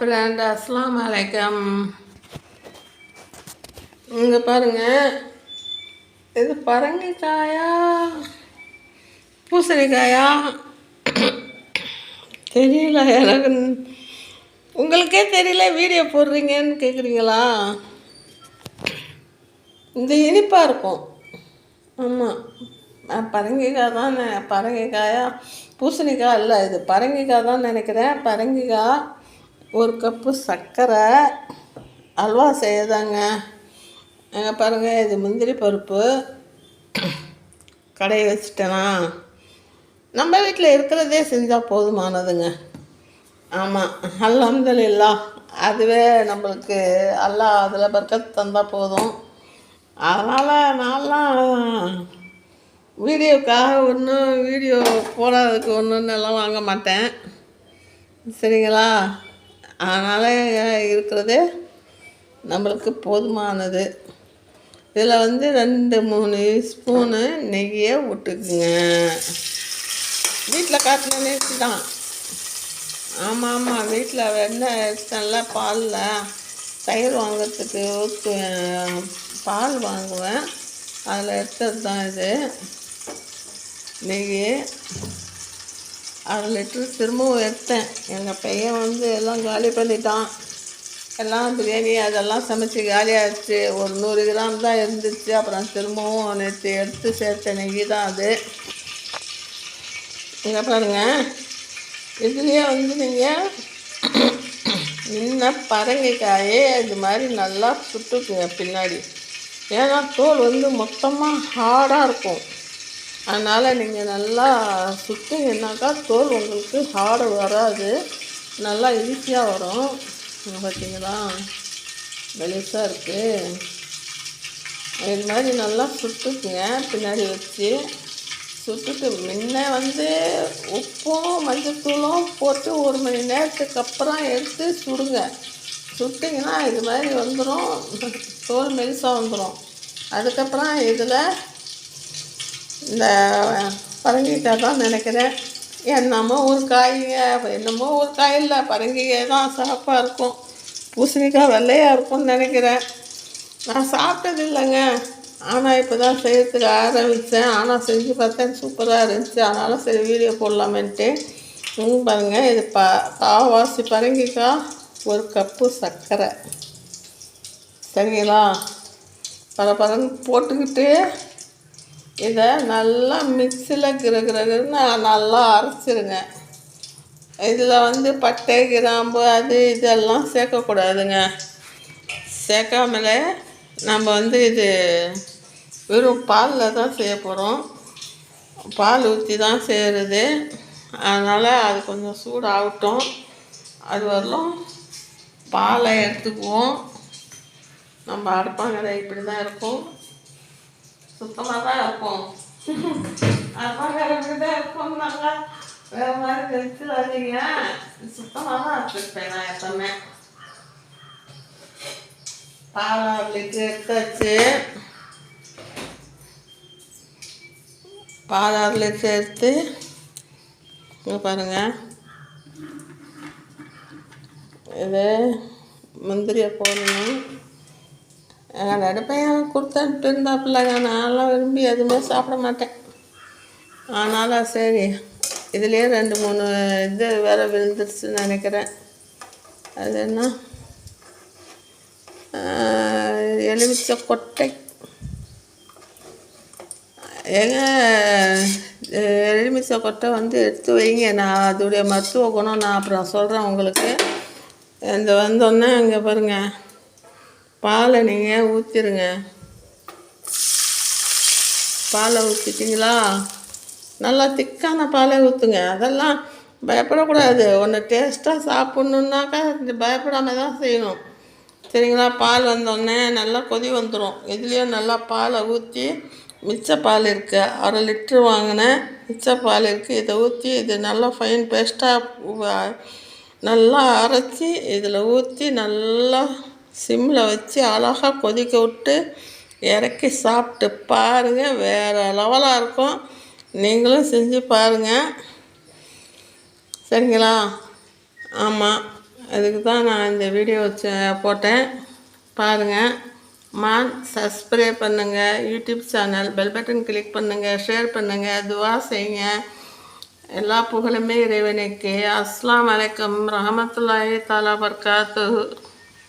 Friend அஸ்லாம் வலைக்கம் இங்கே பாருங்க. இது பரங்கிக்காயா? பூசணிக்காயா? தெரியல எனக்கு உங்களுக்கே தெரியல வீடியோ போடுறீங்கன்னு கேட்குறீங்களா இந்த இனிப்பாக இருக்கும். ஆமாம் பரங்கிக்காய் தான். பரங்கிக்காயா பூசணிக்காய் இல்லை இது பரங்கிக்காய் தான் நினைக்கிறேன். பரங்கிக்காய் ஒரு கப்பு சர்க்கரை அல்வா செய்யதாங்க. எங்கள் பாருங்கள் இது முந்திரி பருப்பு. கடையை வச்சுட்டேனா? நம்ம வீட்டில் இருக்கிறதே செஞ்சால் போதுமானதுங்க. ஆமாம் அல்ஹம்துலில்லா. அதுவே நம்மளுக்கு அல்லாஹ் அதில் பர்க்கத் தந்தால் போதும். அதனால் நான்லாம் வீடியோக்காக ஒன்றும் வீடியோ போடாததுக்கு ஒன்றுன்னு எல்லாம் வாங்க மாட்டேன். சரிங்களா? அதனால் இருக்கிறதே நம்மளுக்கு போதுமானது. இதில் வந்து ரெண்டு மூணு ஸ்பூனு நெய்யை விட்டுக்குங்க. வீட்டில் காட்டின நெய்ச்சி தான். ஆமாம் ஆமாம் வீட்டில் வெண்ணெய் எடுத்தேன்ல பாலில் தயிர் வாங்குறதுக்கு ஊற்றுவேன் பால் வாங்குவேன். அதில் எடுத்தது தான் இது. நெய் அரை லிட்ரு திரும்பவும் எடுத்தேன். எங்கள் பையன் வந்து எல்லாம் காலி பண்ணிட்டான். எல்லாம் பிரியாணி அதெல்லாம் சமைச்சு காலியாகிடுச்சு ஒரு நூறு கிராம் தான் இருந்துச்சு. அப்புறம் திரும்பவும் நேற்று எடுத்து சேர்த்த நெய் தான் அது. இங்கே பாருங்கள் இதுலேயே வந்து நீங்கள் முன்ன பரங்கிக்காயே இது மாதிரி நல்லா சுட்டுக்குங்க பின்னாடி. ஏன்னா தோல் வந்து மொத்தமாக ஹார்டாக இருக்கும். அதனால் நீங்கள் நல்லா சுட்டிங்கன்னாக்கா தோல் உங்களுக்கு ஹார்டு வராது. நல்லா ஈஸியாக வரும். பார்த்தீங்களா வெளிசாக இருக்குது இது மாதிரி நல்லா சுட்டுக்குங்க. பின்னாடி வச்சு சுட்டுட்டு முன்ன வந்து உப்பும் மஞ்சத்தூளும் போட்டு ஒரு மணி நேரத்துக்கு அப்புறம் எடுத்து சுடுங்க. சுட்டிங்கன்னா இது மாதிரி வந்துடும் தோல் மெலிசாக வந்துடும் அதுக்கப்புறம் இதில் இந்த பரங்கிக்காய் தான் நினைக்கிறேன். என்னமோ ஒரு காய்ங்க என்னமோ ஒரு காய் இல்லை பரங்கிக்காய் தான் சிறப்பாக இருக்கும். பூசணிக்காய் வெள்ளையாக இருக்கும்னு நினைக்கிறேன். நான் சாப்பிட்டது இல்லைங்க. ஆனால் இப்போ தான் செய்யறதுக்கு ஆரம்பித்தேன் ஆனால் செஞ்சு பார்த்தேன் சூப்பராக இருந்துச்சு. அதனால் சரி வீடியோ போடலாமேன்ட்டு. ம் பாருங்கள் இது ப காவாசி பரங்கிக்காய் ஒரு கப்பு சர்க்கரை. சரிங்களா? பரபரன்னு போட்டுக்கிட்டு இதை நல்லா மிக்சியில் கிரகிரகுன்னு நல்லா அரைச்சிருங்க. இதில் வந்து பட்டை கிராம்பு அது இதெல்லாம் சேர்க்கக்கூடாதுங்க. சேர்க்காமலே நம்ம வந்து இது வெறும் பாலில் தான் செய்ய போகிறோம் பால் ஊற்றி தான் செய்கிறது அதனால் அது கொஞ்சம் சூடாகட்டும். அது வரலும் பாலை எடுத்துக்குவோம். நம்ம அடுப்பாங்கரை இப்படி தான் இருக்கும். சுத்தமாக தான் இருக்கும் அடுப்பாங்கரை இப்படி தான் இருக்கும் நல்லா வேறு மாதிரி வச்சுடாதீங்க சுத்தமாக தான் வச்சுருப்பேன் நான் எப்பவுமே பால் அரை லிட்டர் எடுத்தாச்சு பால் அரை லிட்டர் எடுத்து இங்கே பாருங்கள் இது முந்திரியை போடணும் நடுப்பையன் கொடுத்துட்டு இருந்தாப்புல நான்லாம் விரும்பி எதுவுமே சாப்பிட மாட்டேன். ஆனாலும் சரி. இதுலேயே ரெண்டு மூணு இது வேற விழுந்துருச்சுன்னு நினைக்கிறேன். அது என்ன? எலுமிச்சை கொட்டை. ஏங்க எலுமிச்சை கொட்டை வந்து எடுத்து வைங்க. நான் அதோடைய மருத்துவ குணம் நான் அப்புறம் சொல்கிறேன் உங்களுக்கு. இந்த வந்தோடனே இங்கே பாருங்கள் பாலை நீங்கள் ஊற்றிடுங்க பாலை ஊற்றிட்டிங்களா நல்லா திக்கான பாலை ஊற்றுங்க அதெல்லாம் பயப்படக்கூடாது. ஒன்று டேஸ்ட்டாக சாப்பிட்ணுன்னாக்கா பயப்படாமல் தான் செய்யணும். சரிங்களா? பால் வந்தோடனே நல்லா கொதி வந்துடும் இதுலேயும் நல்லா பாலை ஊற்றி மிச்ச பால் இருக்குது அரை லிட்ரு வாங்கினேன் மிச்ச பால் இருக்குது இதை ஊற்றி இது நல்லா ஃபைன் பேஸ்ட்டாக நல்லா அரைச்சி இதில் ஊற்றி நல்லா சிம்மில் வச்சு அழகாக கொதிக்க விட்டு இறக்கி சாப்பிட்டு பாருங்கள் வேறு லெவலாக இருக்கும். நீங்களும் செஞ்சு பாருங்கள் சரிங்களா? ஆமாம் அதுக்கு தான் நான் இந்த வீடியோ வச்சு போட்டேன். பாருங்கள் மான் சப்ஸ்கிரைப் பண்ணுங்கள் YouTube channel bell button click பண்ணுங்கள் ஷேர் பண்ணுங்கள் துவா செய்யுங்க. எல்லா புகழுமே இறைவனுக்கு. அஸ்லாம் வலைக்கம். ரஹமத்துல்லாஹி தாலா பர்காத்து